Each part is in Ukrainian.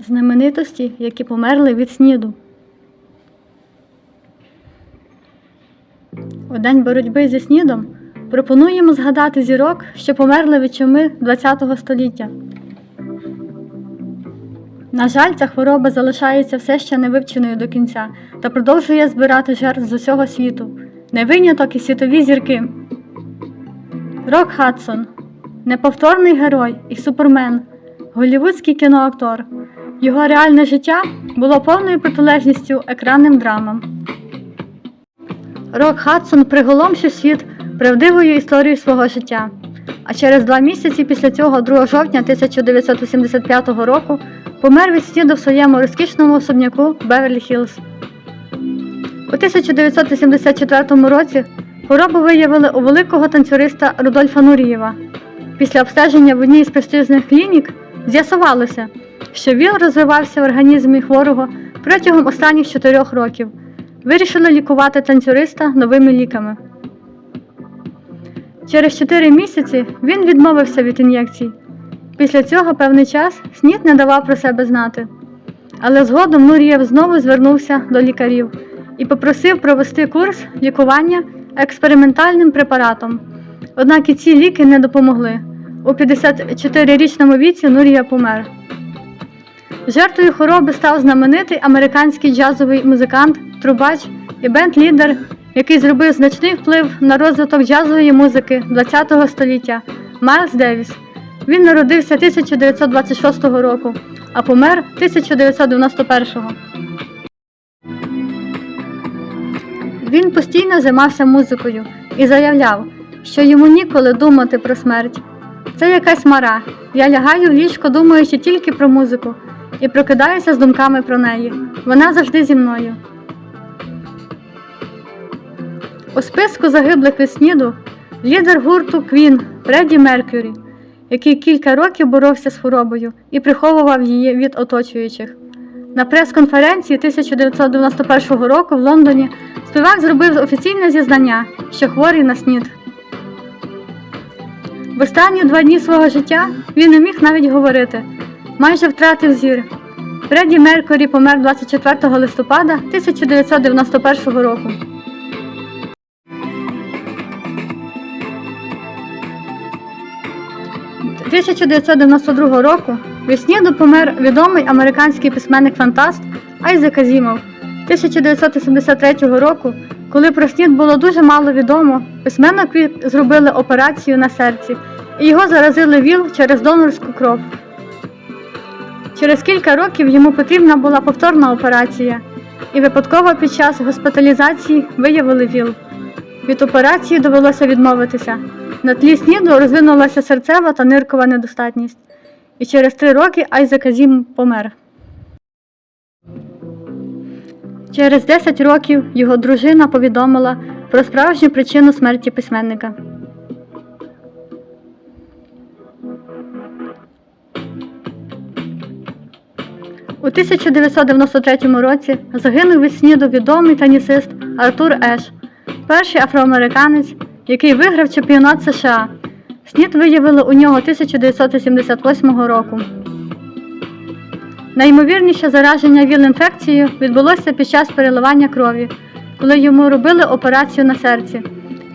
Знаменитості, які померли від сніду. У день боротьби зі снідом пропонуємо згадати зірок, що померли від чуми ХХ століття. На жаль, ця хвороба залишається все ще не вивченою до кінця та продовжує збирати жертв з усього світу. Не виняток і світові зірки. Рок Хадсон неповторний герой і супермен, голівудський кіноактор. Його реальне життя було повною протилежністю екранним драмам. Рок Хадсон приголомшив світ правдивою історією свого життя. А через два місяці після цього, 2 жовтня 1985 року, помер від сніду в своєму розкішному особняку Беверлі Хіллз. У 1984 році хворобу виявили у великого танцюриста Рудольфа Нурієва. Після обстеження в одній із престижних клінік з'ясувалося, що ВІЛ розвивався в організмі хворого протягом останніх чотирьох років. Вирішили лікувати танцюриста новими ліками. Через 4 місяці він відмовився від ін'єкцій. Після цього певний час снід не давав про себе знати. Але згодом Нурієв знову звернувся до лікарів і попросив провести курс лікування експериментальним препаратом. Однак і ці ліки не допомогли. У 54-річному віці Нурія помер. Жертвою хвороби став знаменитий американський джазовий музикант, трубач і бенд-лідер, який зробив значний вплив на розвиток джазової музики ХХ століття Майлз Девіс. Він народився 1926 року, а помер 1991. Він постійно займався музикою і заявляв, що йому ніколи думати про смерть. Це якась мара. Я лягаю в ліжко, думаючи тільки про музику, і прокидаюся з думками про неї. Вона завжди зі мною. У списку загиблих від сніду лідер гурту Квін Фредді Меркюрі, який кілька років боровся з хворобою і приховував її від оточуючих. На прес-конференції 1991 року в Лондоні співак зробив офіційне зізнання, що хворий на снід. В останні два дні свого життя він не міг навіть говорити, майже втратив зір. Фредді Меркурі помер 24 листопада 1991 року. – 1992 року від сніду помер відомий американський письменник-фантаст Айзек Азімов. 1973 року, коли про снід було дуже мало відомо, письменникові зробили операцію на серці, і його заразили ВІЛ через донорську кров. Через кілька років йому потрібна була повторна операція, і випадково під час госпіталізації виявили ВІЛ. Від операції довелося відмовитися. На тлі сніду розвинулася серцева та ниркова недостатність. І через три роки Айзек Азім помер. Через 10 років його дружина повідомила про справжню причину смерті письменника. У 1993 році загинув від сніду відомий тенісист Артур Еш, перший афроамериканець, який виграв чемпіонат США. Снід виявили у нього 1978 року. Найімовірніше зараження ВІЛ-інфекцією відбулося під час переливання крові, коли йому робили операцію на серці.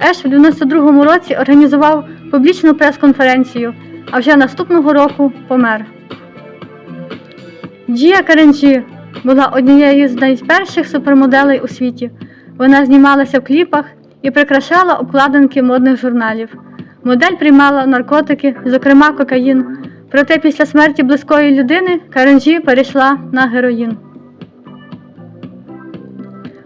Еш у 92-му році організував публічну прес-конференцію, а вже наступного року помер. Джія Каренджі була однією з найперших супермоделей у світі. Вона знімалася в кліпах і прикрашала обкладинки модних журналів. Модель приймала наркотики, зокрема кокаїн. Проте після смерті близької людини Каренджі перейшла на героїн.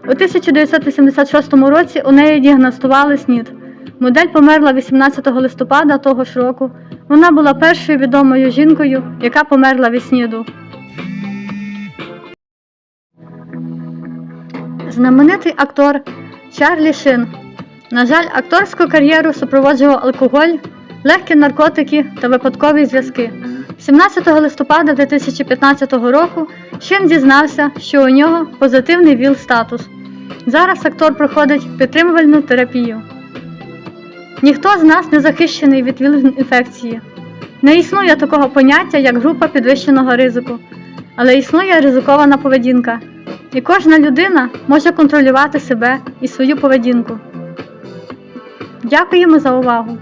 У 1986 році у неї діагностували СНІД. Модель померла 18 листопада того ж року. Вона була першою відомою жінкою, яка померла від СНІДу. Знаменитий актор Чарлі Шин. На жаль, акторську кар'єру супроводжував алкоголь, легкі наркотики та випадкові зв'язки. 17 листопада 2015 року Шин зізнався, що у нього позитивний ВІЛ-статус. Зараз актор проходить підтримувальну терапію. Ніхто з нас не захищений від ВІЛ-інфекції. Не існує такого поняття, як група підвищеного ризику. але існує ризикована поведінка, і кожна людина може контролювати себе і свою поведінку. Дякуємо за увагу!